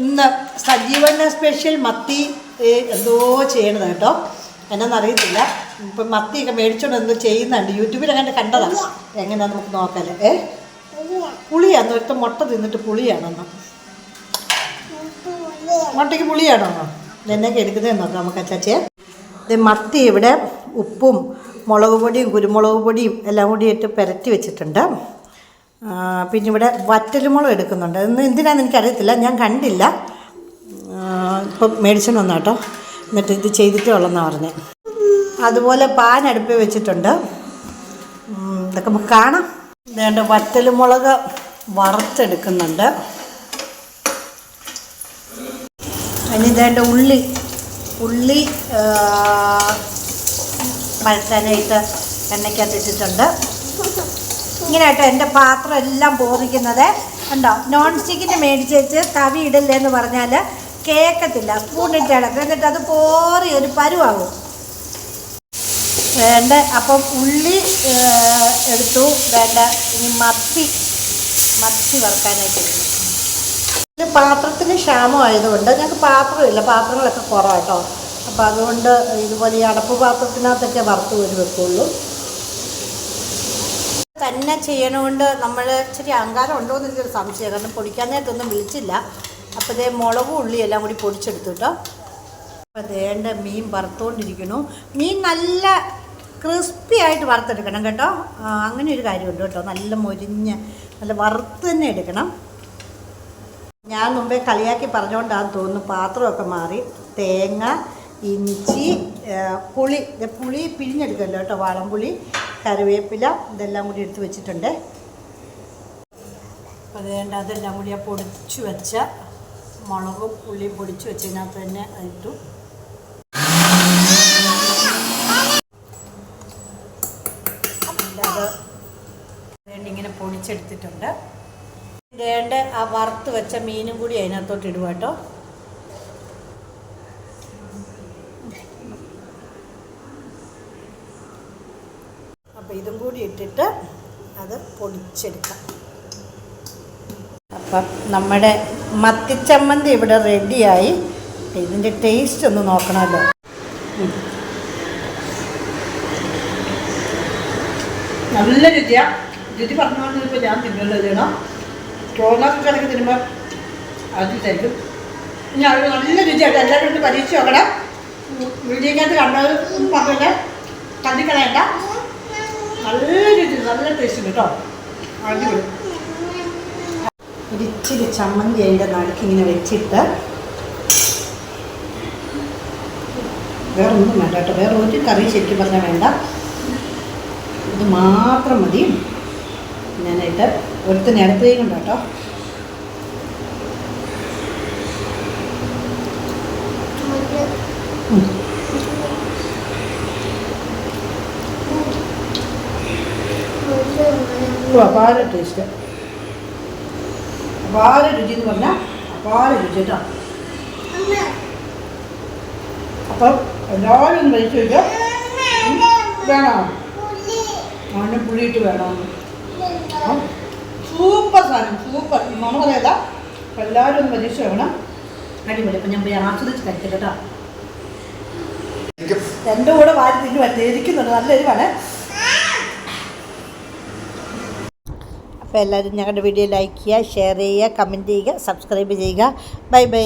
ഇന്ന് സജീവന സ്പെഷ്യൽ മത്തി എന്തോ ചെയ്യണത് കേട്ടോ. എന്നാന്നറിയത്തില്ല ഇപ്പം മത്തിയൊക്കെ മേടിച്ചോണ്ട് എന്തോ ചെയ്യുന്നുണ്ട്. യൂട്യൂബിൽ അങ്ങനെ കണ്ടതാണ് എങ്ങനെയാണെന്ന് നമുക്ക് നോക്കാല്ലേ? ഏ? പുളിയാന്ന്? ഒരുത്ത മുട്ട തിന്നിട്ട് പുളിയാണെന്നോ? മുട്ടയ്ക്ക് പുളിയാണോ എന്നൊക്കെ എടുക്കുന്നതെന്ന് നോക്കാം നമുക്ക് അച്ചാച്ചേ. മത്തി ഇവിടെ ഉപ്പും മുളക് പൊടിയും കുരുമുളക് പൊടിയും എല്ലാം കൂടി ഇട്ട് പുരട്ടി വെച്ചിട്ടുണ്ട്. പിന്നെ ഇവിടെ വറ്റലുമുളക് എടുക്കുന്നുണ്ട്. ഇന്ന് എന്തിനാണെന്ന് എനിക്കറിയത്തില്ല. ഞാൻ കണ്ടില്ല. ഇപ്പം മേടിച്ചോണ്ട് വന്നാ കേട്ടോ. എന്നിട്ട് ഇത് ചെയ്തിട്ടേ ഉള്ളെന്നാണ് പറഞ്ഞത് അതുപോലെ പാൻ അടുപ്പിൽ വെച്ചിട്ടുണ്ട്. ഇതൊക്കെ നമുക്ക് കാണാം. ഇതേണ്ട വറ്റലുമുളക് വറുത്തെടുക്കുന്നുണ്ട്. അതിന് ഇതേണ്ട ഉള്ളി. ഉള്ളി ആ, വഴറ്റാനായിട്ട് എണ്ണയ്ക്കകത്ത് ഇട്ടിട്ടുണ്ട് ഇങ്ങനെ കേട്ടോ എന്റെ പാത്രം എല്ലാം പോറിക്കുന്നത് ഉണ്ടോ നോൺ സ്റ്റിക്കിന്റെ മേടിച്ചേച്ച് തവി ഇടില്ല എന്ന് പറഞ്ഞാൽ കേൾക്കത്തില്ല സ്പൂൺ ഇട്ട് എന്നിട്ട് അത് പോറി ഒരു പരുവാകും. വേണ്ട. അപ്പം ഉള്ളി എടുത്തു. വേണ്ട. ഇനി മത്തി മത്തി വറുക്കാനായിട്ട് ഇത് പാത്രത്തിന് ക്ഷാമമായതുകൊണ്ട് ഞങ്ങൾക്ക് പാത്രമില്ല. പാത്രങ്ങളൊക്കെ കുറവാട്ടോ. അപ്പോൾ അതുകൊണ്ട് ഇതുപോലെ ഈ അടപ്പ് പാത്രത്തിനകത്തൊക്കെ വറുത്ത് ഒരു വെക്കുള്ളൂ. തന്നെ ചെയ്യണോണ്ട് നമ്മൾ ഇച്ചിരി അഹങ്കാരം ഉണ്ടോ എന്ന് എനിക്കൊരു സംശയം. കാരണം പൊടിക്കാൻ നേരത്തൊന്നും വിളിച്ചില്ല. അപ്പോൾ ഇതേ മുളകും ഉള്ളി എല്ലാം കൂടി പൊടിച്ചെടുത്തു കേട്ടോ അപ്പോൾ ദേണ്ട മീൻ വറുത്തുകൊണ്ടിരിക്കുന്നു മീൻ നല്ല ക്രിസ്പി ആയിട്ട് വറുത്തെടുക്കണം കേട്ടോ. അങ്ങനെ ഒരു കാര്യമുണ്ട് കേട്ടോ. നല്ല മൊരിഞ്ഞ് നല്ല വറുത്ത് തന്നെ എടുക്കണം. ഞാൻ മുമ്പേ കളിയാക്കി പറഞ്ഞുകൊണ്ടാന്ന് തോന്നുന്നു പാത്രമൊക്കെ മാറി. തേങ്ങ ഇഞ്ചി പുളി. പുളി പിഴിഞ്ഞെടുക്കല്ലോ കേട്ടോ വാളംപുളി. കറിവേപ്പില ഇതെല്ലാം കൂടി എടുത്ത് വെച്ചിട്ടുണ്ട്. അതുകൊണ്ട് അതെല്ലാം കൂടി ആ പൊടിച്ചു വെച്ച മുളകും ഉള്ളിയും പൊടിച്ചു വെച്ചതിനകത്ത് തന്നെ അതിട്ടു ഇങ്ങനെ പൊടിച്ചെടുത്തിട്ടുണ്ട്. വേണ്ട ആ വറുത്ത് വെച്ച മീനും കൂടി അതിനകത്തോട്ട് ഇടുക കേട്ടോ അപ്പോൾ ഇതും കൂടി ഇട്ടിട്ട് അത് പൊടിച്ചെടുക്കാം. അപ്പം നമ്മുടെ മത്തിച്ചമ്മന്തി ഇവിടെ റെഡിയായി. ഇതിന്റെ ടേസ്റ്റ് ഒന്ന് നോക്കണമല്ലോ. നല്ല രുചിയാ. രുചി പറഞ്ഞു ഇപ്പോൾ ഞാൻ തിന്നുള്ളത് ചെയ്യണം ചോറിനൊക്കെ കിടക്കി തിന്നുമ്പോൾ അത് തരും ഇനി അവർ നല്ല രുചിയായിട്ട് എല്ലാവരും ഒന്ന് പരീക്ഷ നോക്കണം. വീഡിയോക്കകത്ത് കണ്ടത് പറഞ്ഞില്ല. കണ്ടിക്കളയണ്ട നല്ല രീതിയിൽ നല്ല ടേസ്റ്റ് കേട്ടോ അടിപൊളി. ഒരിച്ചിരി ചമ്മന്തി അതിന്റെ നടുക്ക് ഇങ്ങനെ വെച്ചിട്ട് വേറൊന്നും വേണ്ട കേട്ടോ വേറെ ഒരു കറി ശരിക്കും പറഞ്ഞാൽ വേണ്ട. ഇത് മാത്രം മതി. ഞാനായിട്ട് ഒരുത്തിന് ഇടത്തേക്കും കേട്ടോ ഉം. അപാര ടേസ്റ്റ് അപാര രുചി എന്ന് പറഞ്ഞാൽ അപാര രുചി കേട്ടോ. അപ്പം എല്ലാവരും ഒന്ന് കഴിച്ചു വയ്ക്കുക വേണോ? അവന് പുളിയിട്ട് വേണം. സൂപ്പർ സാധനം സൂപ്പർ. നമ്മളതല്ല അപ്പം എല്ലാവരും ഒന്ന് പരീക്ഷ വേണം അടിപൊളി. അപ്പം ഞാൻ പോയി ആസ്വദിച്ച് കഴിക്കട്ടെ കേട്ടോ. എന്റെ കൂടെ വാരി തിന്നു വരുന്നത് ഇരിക്കുന്നുണ്ട്. നല്ല എരിവാണ് അപ്പോൾ എല്ലാവരും ഞങ്ങളുടെ വീഡിയോ ലൈക്ക് ചെയ്യുക ഷെയർ ചെയ്യുക കമന്റ് ചെയ്യുക സബ്സ്ക്രൈബ് ചെയ്യുക. Bye bye